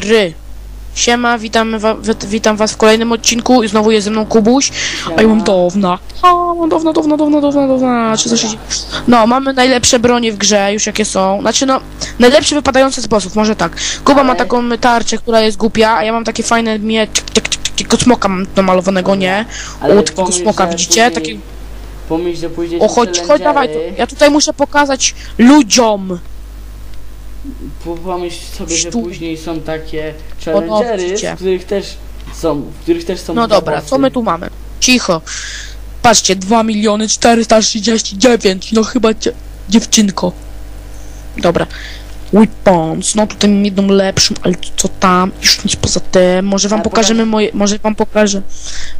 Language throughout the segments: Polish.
ry. Siema, witam, wa, wit- witam was w kolejnym odcinku i znowu jest ze mną Kubuś, a ja mam downa. A, mam downa, downa, downa, downa, downa, czy coś się dzieje? No, mamy najlepsze bronie w grze, już jakie są. Znaczy no, najlepsze wypadające z bossów, może tak. Kuba ma taką tarczę, która jest głupia, a ja mam takie fajne tak, takiego smoka mam namalowanego, nie? Ale O, takiego smoka, widzicie? później- Taki, Pomyśl, że pójdziesz o, chodź, chodź, dawaj, ja tutaj muszę pokazać ludziom. Po- Pomyśl sobie, że Sztu- później są takie challengery, w których też są, w których też są No dobra, co my tu mamy? Cicho. Patrzcie, 2 miliony 439, no chyba dzie dziewczynko. Dobra. Weapons, no tutaj mam jedną lepszą, ale co tam? Już nic poza tym. Może wam Ale pokażemy moje, może wam pokażę.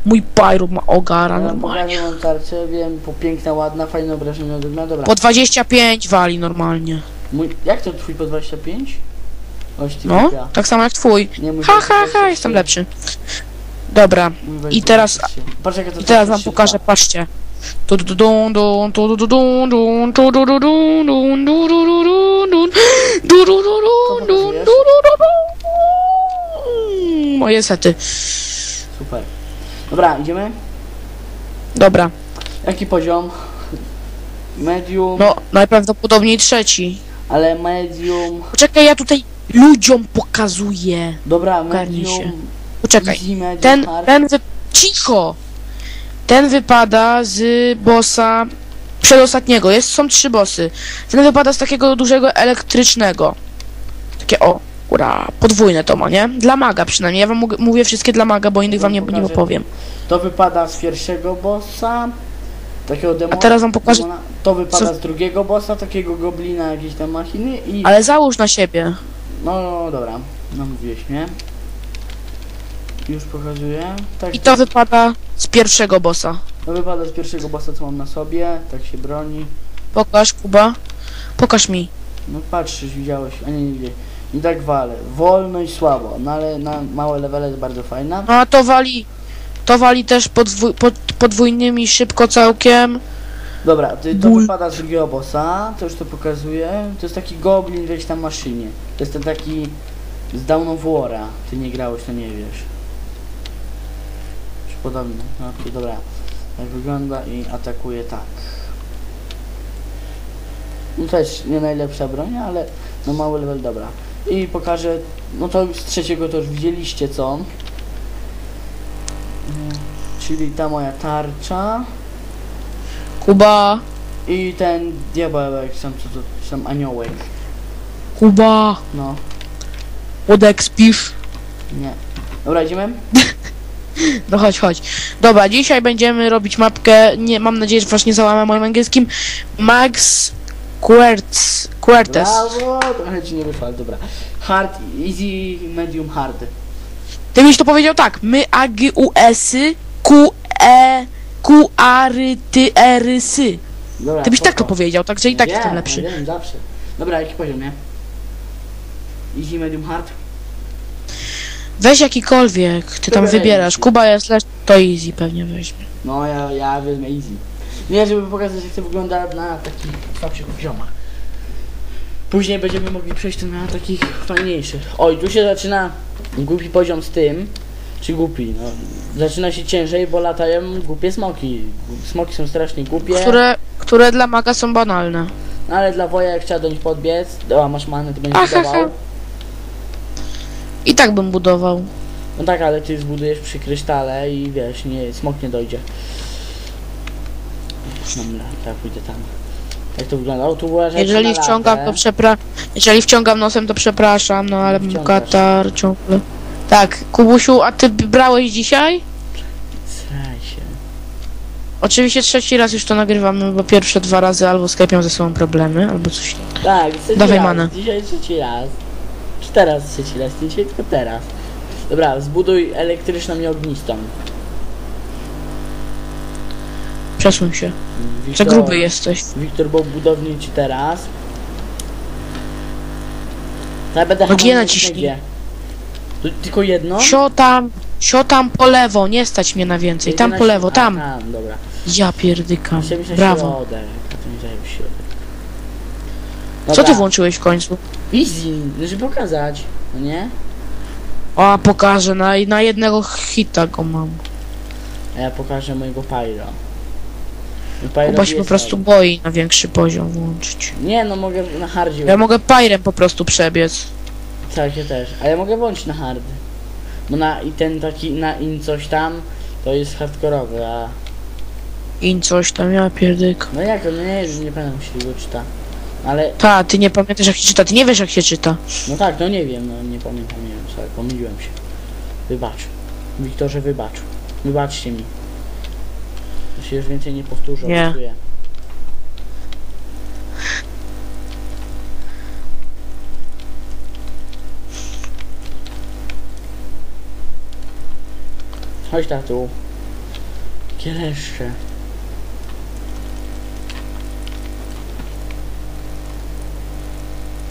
Mój pyro ma ogara Ja normalnie. pokażę wam tarczę, wiem, po piękna, ładna, fajne obrażenia ognia, dobra. Po 25 wali normalnie. Mój, jak to twój po 25? Oś ty No, tak samo jak twój. Nie, mój Ha, po ha, ha, 23. jestem lepszy. Dobra, Mój po I teraz- 23. Patrz jak ja to I teraz wam 23. pokażę, patrzcie. Tu du du dun dun, tu du du dun dun, tu du du dun dun, du du du dun dun, du du du dun dun, du du du dun. Moje sety. Super. Dobra, idziemy? Dobra, Jaki poziom? Medium, no najprawdopodobniej trzeci. Ale medium... Poczekaj, ja tutaj ludziom pokazuję. Dobra, Ogarnij medium... się. Poczekaj. Easy, medium, Ten, hard. ten wy... Cicho! Ten wypada z bossa przedostatniego. Jest, są trzy bossy. Ten wypada z takiego dużego elektrycznego. Takie o, ura, podwójne to ma, nie? Dla maga przynajmniej. Ja wam mówię wszystkie dla maga, bo innych wam nie, nie opowiem. To wypada z pierwszego bossa, takiego demona. A teraz wam pokażę- demona. To wypada Co- z drugiego bossa, takiego goblina, jakiejś tam machiny i... Ale załóż na siebie. No, no dobra, namówiłeś mnie. Już pokazuję. Tak, I to wypada z pierwszego bossa. to wypada z pierwszego bossa, co mam na sobie, tak się broni. Pokaż, Kuba. Pokaż mi. No patrzysz, widziałeś, a nie, nie widziałeś. I tak wale, wolno i słabo, no ale na małe levele jest bardzo fajna. No a to wali... To wali też podwój, pod, podwójnymi szybko całkiem. Dobra, to, to Ból. wypada z drugiego bossa, to już to pokazuję. To jest taki goblin w jakiejś tam maszynie. To jest ten taki z Down of War'a. Ty nie grałeś, to nie wiesz. Czy podobny? No dobra. Tak wygląda i atakuje tak. No też nie najlepsza broń, ale no mały level, dobra. I pokażę, no to z trzeciego to już widzieliście co. Czyli ta moja tarcza. Kuba. I ten diabełek, sam co to, sam aniołek. Kuba. No, Podekspisz. nie. Dobra, idziemy? No chodź, chodź. Dobra, dzisiaj będziemy robić mapkę, nie, mam nadzieję, że was nie załamę moim angielskim. Max Querts, Quertes. Brawo! Trochę ci nie wyszło, ale dobra. Hard, easy, medium, hard. Ty byś to powiedział tak. My A G U S Y Q E Q A R T R S. Dobra, Ty byś tak to spoko. powiedział, także i tak Wiem, jestem lepszy. Wiem, zawsze. Dobra, jaki poziom, nie? Easy, medium, hard? Weź jakikolwiek, ty tam Dobra, wybierasz. easy. Kuba jest lecz, to easy pewnie weźmie. No, ja, ja wezmę easy. Nie, żeby pokazać, jak to wygląda na takich słabszych poziomach. Później będziemy mogli przejść na takich fajniejszych. Oj, tu się zaczyna głupi poziom z tym. Czy głupi, no. Zaczyna się ciężej, bo latają głupie smoki. Smoki są strasznie głupie. Które, które dla maga są banalne. No, ale dla woja, jak trzeba do nich podbiec, o, masz manę, to będziesz Aha, ha. I tak bym budował. No tak, ale ty zbudujesz przy krysztale i wiesz, nie, smok nie dojdzie. Dobra, tak pójdę tam. Jak to wygląda? O, tu była rzecz Jeżeli na wciągam, latę. to przepra... Jeżeli wciągam nosem, to przepraszam, no ale mam Wciągasz. katar ciągle. Tak, Kubusiu, a ty brałeś dzisiaj? Sraj się. Oczywiście trzeci raz już to nagrywamy, bo pierwsze dwa razy albo Skype miał ze sobą problemy, albo coś. Tak, trzeci Dawaj raz. manę. Dzisiaj trzeci raz. Czy teraz trzeci raz? Nie dzisiaj, tylko teraz. Dobra, zbuduj elektryczną i ognistą. Przesuń się. Za Wiktor, gruby jesteś. Wiktor był budowniczy teraz. Ja będę No G hamulec naciśnij. Tu Tylko jedno? Sio tam, sio tam po lewo, nie stać mnie na więcej. Tam po lewo, tam. A, tam, dobra. Ja pierdykam. Się Brawo. środek. A to środek. Co ty Dobra. włączyłeś w końcu? Easy, żeby pokazać, no nie? O, pokażę, na, na jednego hita go mam. A ja pokażę mojego Pyro. Pyro Kuba się po prostu boi na większy poziom włączyć. Nie, no mogę na hardzie. Ja mogę Pyrem po prostu przebiec. Ja też. A ja mogę włączyć na hardy. Bo na i ten taki na in coś tam to jest hardkorowy, a I coś tam, ja pierdyk. no jak, no nie, nie pamiętam się go czyta. Ale Ta, ty nie pamiętasz jak się czyta, ty nie wiesz jak się czyta. no tak, no nie wiem, no nie pamiętam, nie wiem, sorry, pomyliłem się. Wybacz. Wiktorze, wybacz. Wybaczcie mi. To się już więcej nie powtórzę, Nie. obiecuję. Chodź tatu. Kieleszcze.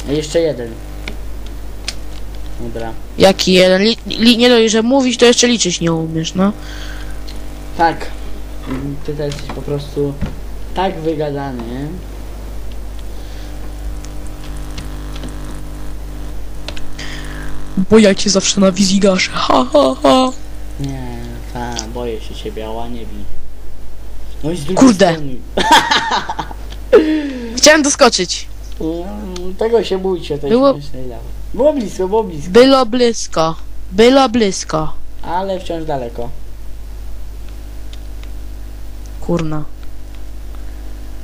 A jeszcze jeden. Dobra. Jaki jeden? Li, li, nie dość, że mówić, to jeszcze liczyć nie umiesz, no. Tak. Ty też jesteś po prostu tak wygadany. Bo ja cię zawsze na wizji gaszę, ha ha ha. Boję się ciebie, ała nie bij. No i z drugiej Kurde. strony. Chciałem doskoczyć. Mm, Tego się bójcie, to Było- myślę Było blisko, było blisko, Było blisko. Było blisko. ale wciąż daleko. Kurna.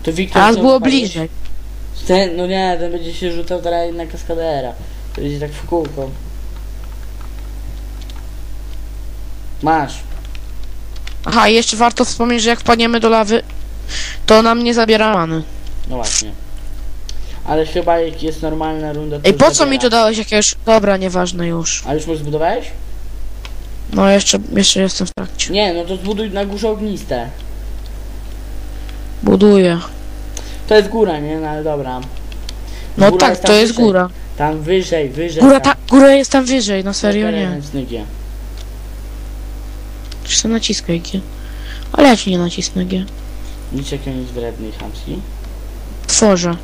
To Wiktor Teraz co było bliżej. Ten, no nie, ten będzie się rzucał teraz na kaskadera. To będzie tak w kółko. Masz. Aha, i jeszcze warto wspomnieć, że jak wpadniemy do lawy, to nam nie zabiera many. No właśnie. Ale chyba jak jest normalna runda to Ej, po co zabiera. mi to dałeś jakiegoś... Dobra, nieważne już. A już może zbudowałeś? No, jeszcze, jeszcze jestem w trakcie. Nie, no to zbuduj na górze ogniste. Buduję. To jest góra, nie? No ale dobra. No Góra tak, tam to jest wyżej. góra. Tam wyżej, wyżej. Góra, ta, góra jest tam wyżej, no serio nie. G. Czy sobie naciskaj G. Ale ja ci nie nacisnę G. Nic jak on jest wredny i chamski. Tworzę.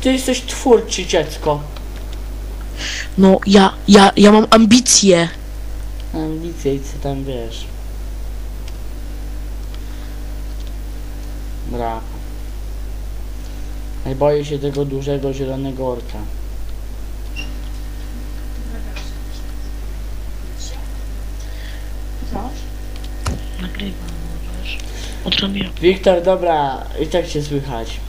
Ty jesteś twórczy dziecko. No, ja, ja, ja mam ambicje. Ambicje i co tam wiesz. Brawo. Ej, boję się tego dużego zielonego orka. Nagrywam, możesz. Odrobię. Wiktor, dobra, i tak cię słychać.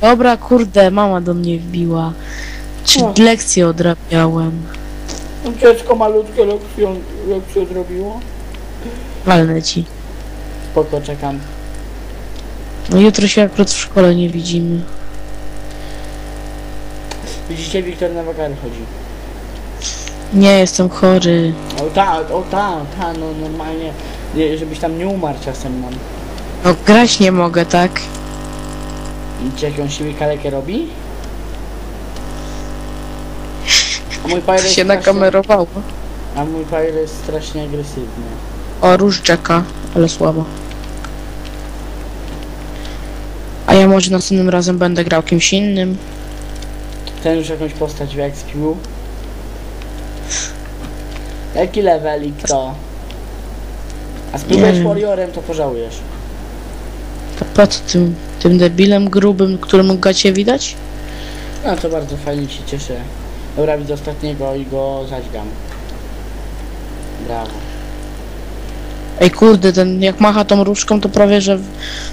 Dobra, kurde, mama do mnie wbiła. Czy O. lekcję odrabiałem? Dziecko malutkie lekcję, lekcję zrobiło. Walnę ci. Spoko, czekam. No jutro się akurat w szkole nie widzimy. Widzicie, Wiktor na wakary chodzi. Nie, jestem chory. O ta, o ta, ta, no normalnie, nie, żebyś tam nie umarł czasem mam. No grać nie mogę, tak? Widzicie, jak on siły kalekę robi? A mój To się nakamerowało. A mój Pyro jest strasznie agresywny. O, róż czeka, ale słabo. A ja może następnym razem będę grał kimś innym. Ten już jakąś postać wyekspił. Jaki level i kto? A spróbujesz wiem. Warriorem, to pożałujesz. To po co tym, tym debilem grubym, któremu gacie widać? No to bardzo fajnie się cieszę. Dobra, widzę ostatniego i go zaćgam. Brawo. Ej kurde, ten jak macha tą różką, to prawie że w-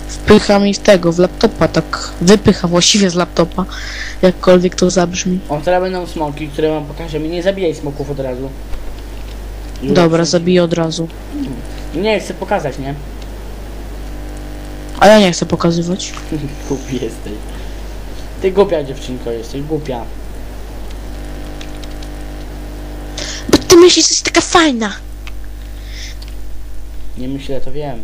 wpycha mi z tego, w laptopa, tak wypycha właściwie z laptopa, jakkolwiek to zabrzmi. O, teraz będą smoki, które wam pokażemy. Nie zabijaj smoków od razu. Dobra, zabiję od razu. Nie, chcę pokazać, nie? A ja nie chcę pokazywać. Głupi jesteś. Ty głupia dziewczynko jesteś, głupia. Bo ty myślisz, że jesteś taka fajna. Nie myślę, to wiem.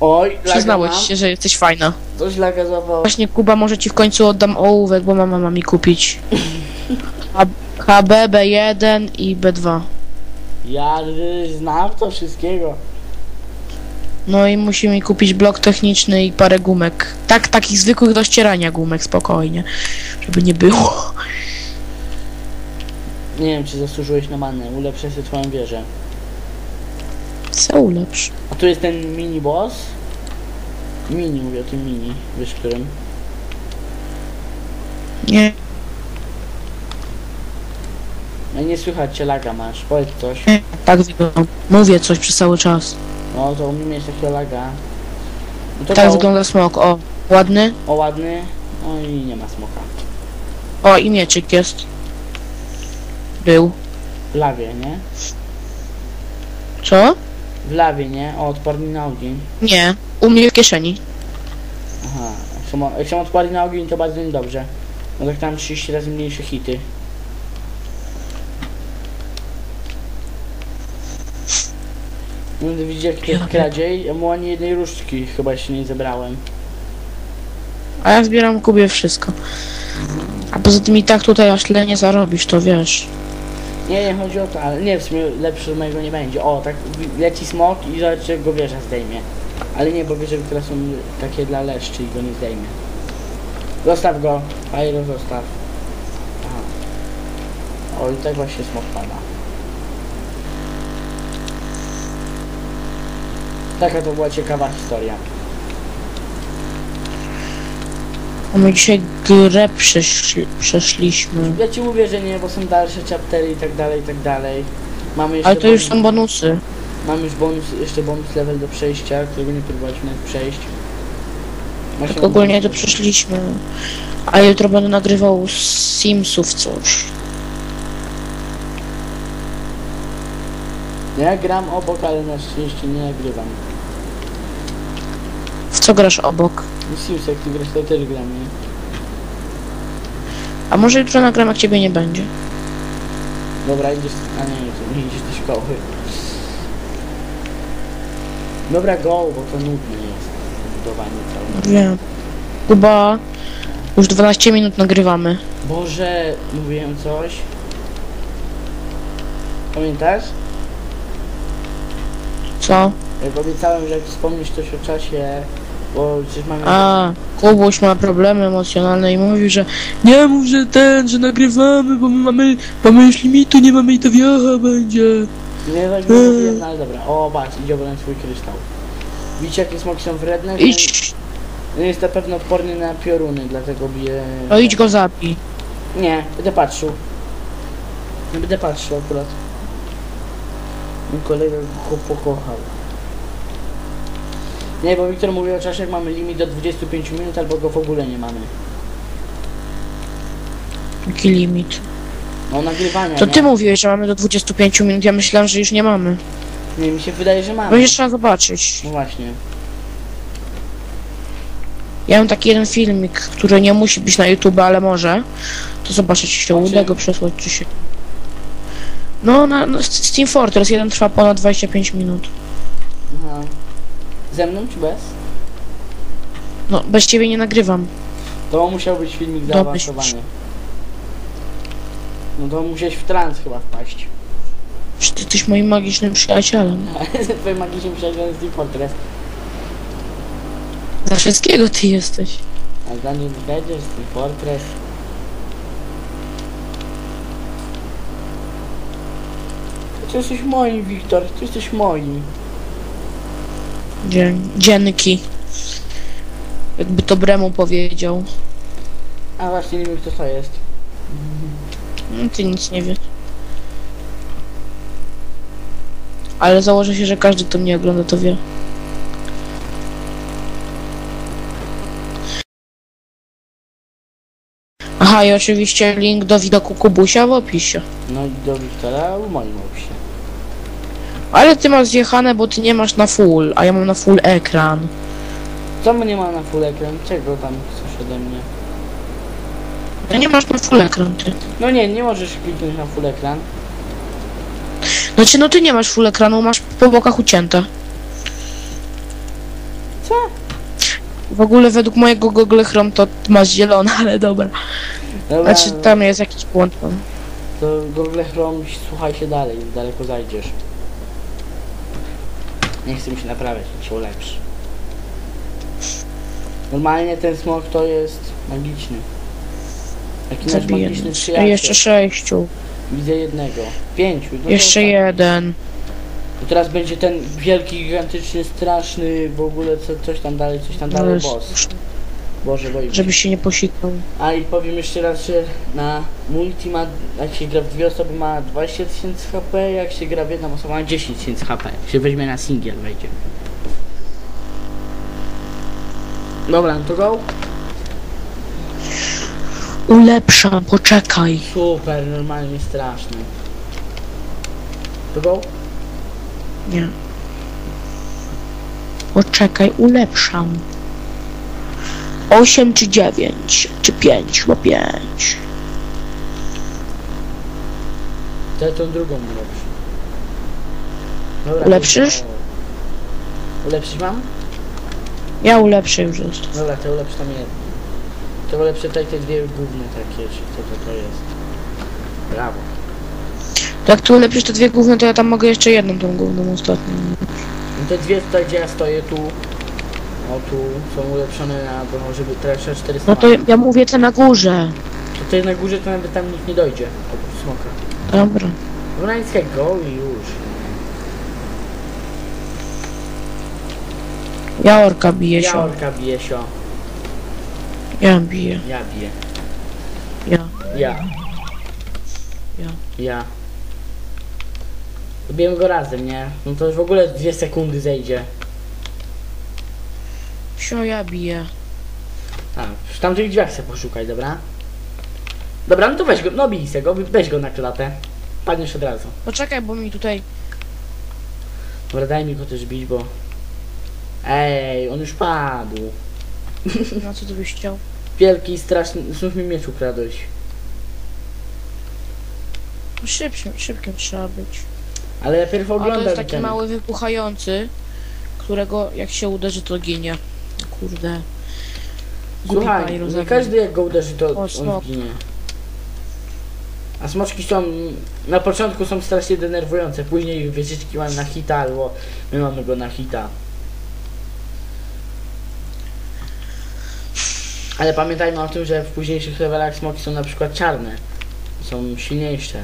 Oj, laga Przyznałeś mam. się, że jesteś fajna. Coś laga złapało. Właśnie Kuba, może ci w końcu oddam ołówek, bo mama ma mi kupić. H- HB, B1 i B2. Ja y, znam to wszystkiego. No i musi mi kupić blok techniczny i parę gumek. Tak, takich zwykłych do ścierania gumek, spokojnie. Żeby nie było. Nie wiem, czy zasłużyłeś na manę. Ulepszę sobie twoją wieżę. Co ulepsz? A tu jest ten mini boss. Mini, mówię o tym mini. Wiesz, którym? Nie, No nie słychać cię laga masz. Powiedz coś. nie, tak wygląda. Mówię coś przez cały czas. No to u mnie mieć takiego laga. No to Tak go. wygląda smok. O, ładny. O ładny. No i nie ma smoka. O, i mieczyk jest. Był. W lawie, nie? Co? W lawie, nie? O, odporny na ogień. Nie. U mnie w kieszeni. Aha. Jak są, jak są odporni na ogień, to bardzo niedobrze. No tak tam 30 razy mniejsze hity. To widzicie jak to jest kradziej? Ja mu ani jednej różdżki chyba jeszcze nie zebrałem. A ja zbieram Kubie wszystko. A poza tym i tak tutaj aż tyle nie zarobisz, to wiesz. Nie, nie chodzi o to, ale nie, w sumie lepszy od mojego nie będzie. O, tak leci smok i zobacz jak go wieża zdejmie. Ale nie, bo wieże, które są takie dla leszczy i go nie zdejmie. Zostaw go, Pyro zostaw. Aha. O, i tak właśnie smok pada. Taka to była ciekawa historia. A my dzisiaj grę przeszli, przeszliśmy. Ja ci mówię, że nie, bo są dalsze chaptery i tak dalej, i tak dalej. Mamy jeszcze Ale to już bonus- są bonusy. Mam już bonus, jeszcze bonus level do przejścia, którego nie próbowaliśmy nawet przejść. Tak ogólnie to przeszliśmy. A jutro będę nagrywał z Simsów coś. Ja gram obok, ale na szczęście nie nagrywam. W co grasz obok? Sims jak ty grasz, to też gram, nie? A może jutro nagram, jak ciebie nie będzie. Dobra, idziesz, a nie, to nie idziesz do szkoły. Dobra, go, bo to nudne jest. Budowanie całe. Wiem. Kuba, już 12 minut nagrywamy. Boże, mówiłem coś. Pamiętasz? Co? Jak obiecałem, że jak wspomnisz coś o czasie, bo przecież mamy... A, Kubuś ma problemy emocjonalne i mówi, że nie mów, że ten, że nagrywamy, bo my mamy, mamy już limitu, nie mamy i to wiocha będzie. Nie tak no ale dobra. O, patrz, idzie obrać swój kryształ. Widzicie jakie smoki są wredne? Idź, No jest na pewno odporny na pioruny, dlatego bije... no idź go zabij. Nie, będę patrzył. Nie będę patrzył akurat. Mój kolega go pokochał. Nie, bo Wiktor mówił o czasie, jak mamy limit do 25 minut, albo go w ogóle nie mamy. Jaki limit? No nagrywania, To nie? ty mówiłeś, że mamy do 25 minut, ja myślałem, że już nie mamy. Nie, mi się wydaje, że mamy. Będzie trzeba zobaczyć. No właśnie. Ja mam taki jeden filmik, który nie musi być na YouTube, ale może. To zobaczę, czy się A uda go przesłać, czy się... No, na, no, Steam Fortress, jeden trwa ponad 25 minut. Aha. Ze mną czy bez? No, bez ciebie nie nagrywam. To musiał być filmik Dobry zaawansowany. No to musiałeś w trans chyba wpaść. Czy ty jesteś moim magicznym przyjacielem? Twoje magiczne przyjaciele z Fortress. Za wszystkiego ty jesteś. A Dungeon Badgers, Team Fortress. Ty jesteś moim, Wiktor, ty jesteś moim. Dzień, dzienki. Jakby to Bremu powiedział. A właśnie nie wiem kto to jest. No, ty nic nie wiesz. Ale założę się, że każdy, kto mnie ogląda, to wie. Aha, i oczywiście link do widoku Kubusia w opisie. No i do Wiktora w moim opisie. Ale ty masz zjechane, bo ty nie masz na full, a ja mam na full ekran. Co mnie ma na full ekran? Czego tam chcesz ode mnie? No nie masz na full ekran, ty. No nie, nie możesz kliknąć na full ekran. Znaczy, no ty nie masz full ekranu, masz po bokach ucięte. Co? W ogóle według mojego Google Chrome to masz zielone, ale dobra. Dobra, Znaczy tam jest jakiś błąd. no. to Google Chrome, słuchaj się dalej, daleko zajdziesz. Nie chcę mi się naprawiać, się ulepszy. Normalnie ten smok to jest magiczny. Taki nasz Zabiję. magiczny A przyjaciel. jeszcze sześciu. Widzę jednego. Pięciu. No to Jeszcze tak. jeden. I teraz będzie ten wielki, gigantyczny, straszny, w ogóle co, coś tam dalej, coś tam dalej, Ale boss. Boże, Żeby się nie posikał. A i powiem jeszcze raz, że na multi ma, jak się gra w dwie osoby ma 20 tysięcy HP, jak się gra w jedną osobę ma 10 tysięcy HP. Jak się weźmie na singiel wejdzie. Dobra, no to go? Ulepszam, poczekaj. Super, normalnie straszny. To go? Nie. Poczekaj, ulepszam. 8 czy 9, czy 5, bo 5. To ja tą drugą ulepszę. Dobra, Ulepszysz? to- Ulepszyć mam? Ja ulepszę już jest. Dobra, to ulepsz tam jedno. To ulepszę tutaj te dwie główne takie, czy co to, to jest. Brawo. To jak tu ulepszysz te dwie główne, to ja tam mogę jeszcze jedną tą główną ostatnią. No te dwie tutaj, gdzie ja stoję, tu, o tu, są ulepszone na, bo żeby teraz 400 No to ja mówię te na górze. Tutaj na górze to nawet tam nikt nie dojdzie, oprócz smoka. Dobra. Dobra, nic go i już. Ja orka biję Ja się. orka bije się, Ja biję. ja biję. Ja. Ja. Ja. Ja. Bijemy go razem, nie? No to już w ogóle dwie sekundy zejdzie. Sio, ja biję. A, w tamtych drzwiach se poszukaj, dobra? Dobra, no to weź go, no bij se go, weź go na klatę. Padniesz od razu. Poczekaj, bo mi tutaj... Dobra, daj mi go też bić, bo... Ej, on już padł. Na co ty byś chciał? Wielki, straszny, znów mi miecz ukradłeś. No Szybkim, szybkim trzeba być. Ale najpierw A to oglądam jest taki ten. mały wybuchający, którego jak się uderzy, to ginie. Kurde. Słuchaj, nie każdy jak go uderzy, to on zginie. A smoczki są, na początku są strasznie denerwujące, później wieżyczki mają na hita, albo my mamy go na hita. Ale pamiętajmy o tym, że w późniejszych levelach smoki są na przykład czarne. Są silniejsze.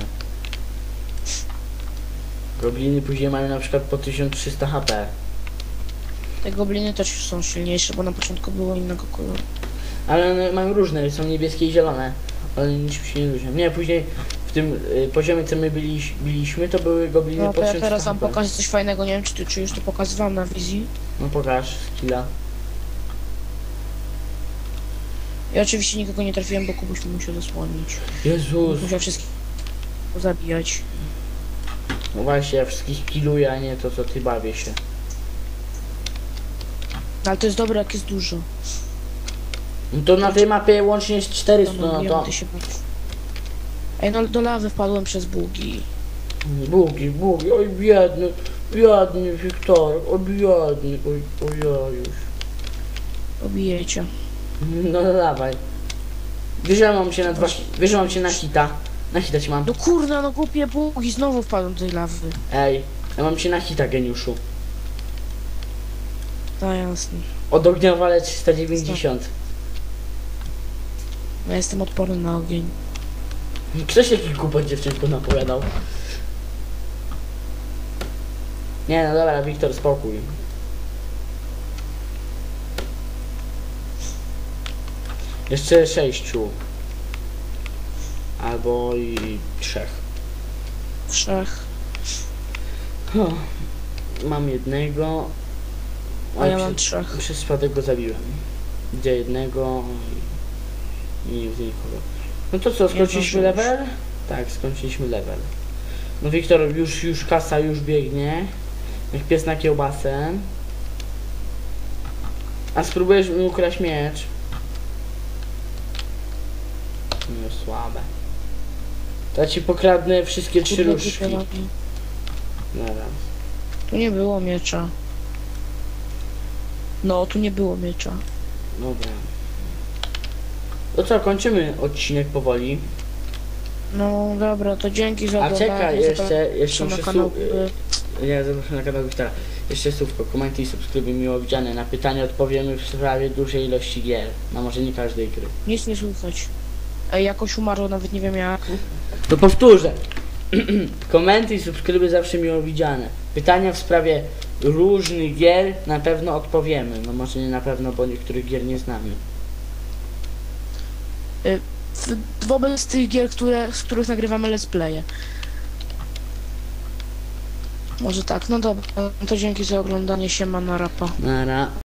Gobliny później mają na przykład po 1300 HP. Te gobliny też już są silniejsze, bo na początku było innego koloru. Ale one mają różne, są niebieskie i zielone. Ale niczym się nie różnią. Nie, później w tym y, poziomie, co my byliś, biliśmy, to były gobliny No po to ja 1300 teraz wam HP. pokażę coś fajnego, nie wiem czy, ty, czy już to pokazywałem na wizji. No pokaż, skilla. Ja oczywiście nikogo nie trafiłem, bo Kubuś mi musiał zasłonić. Jezus. Musiał wszystkich zabijać. No właśnie, ja wszystkich killuję, a nie to, co ty bawię się. No, ale to jest dobre, jak jest dużo. No to na tej mapie łącznie jest 400, No, no to... się. Ej, no do lawy wpadłem przez bugi. Bugi, bugi, oj biedny, biedny Wiktor, oj biedny, oj, ojejuś. Pobijecie. No dawaj. Wiesz, że mam się na dwa... Wiesz, że mam się na hita. Na hita ci mam. No kurna, no głupie bugi, znowu wpadłem do tej lawy. Ej, ja mam się na hita, geniuszu. No jasne. Od ognia walę 390. Ja jestem odporny na ogień. Ktoś jakiś głupot dziewczynku napowiadał. Nie no dobra, Wiktor, spokój. Jeszcze sześciu. Albo i trzech. Trzech. O, mam jednego. A ja mam trzech. przez przypadek go zabiłem. Gdzie jednego i widzę nikogo. No to co, skończyliśmy level? Tak, skończyliśmy level. No Wiktor, już, już kasa już biegnie. Jak pies na kiełbasę. A spróbujesz mi ukraść miecz? No słabe. To ja ci pokradnę wszystkie trzy nogi. Naraz. Tu nie było miecza. No, tu nie było miecza. Dobra. To co, kończymy odcinek powoli. No dobra, to dzięki za A czekaj, jeszcze, jeszcze muszę kanał. Nie, zapraszam na kanał Wiktora. Jeszcze słówko, komentuj, subskrybuj, miło widziane. Na pytania odpowiemy w sprawie dużej ilości gier. No może nie każdej gry. Nic nie słychać. Ej, jakoś umarło, nawet nie wiem jak. To powtórzę. Komenty i subskryby zawsze miło widziane. Pytania w sprawie różnych gier na pewno odpowiemy. No może nie na pewno, bo niektórych gier nie znamy. W- Wobec tych gier, które, z których nagrywamy let's playe. Może tak, no dobra, to dzięki za oglądanie się, ma na rapa. Nara.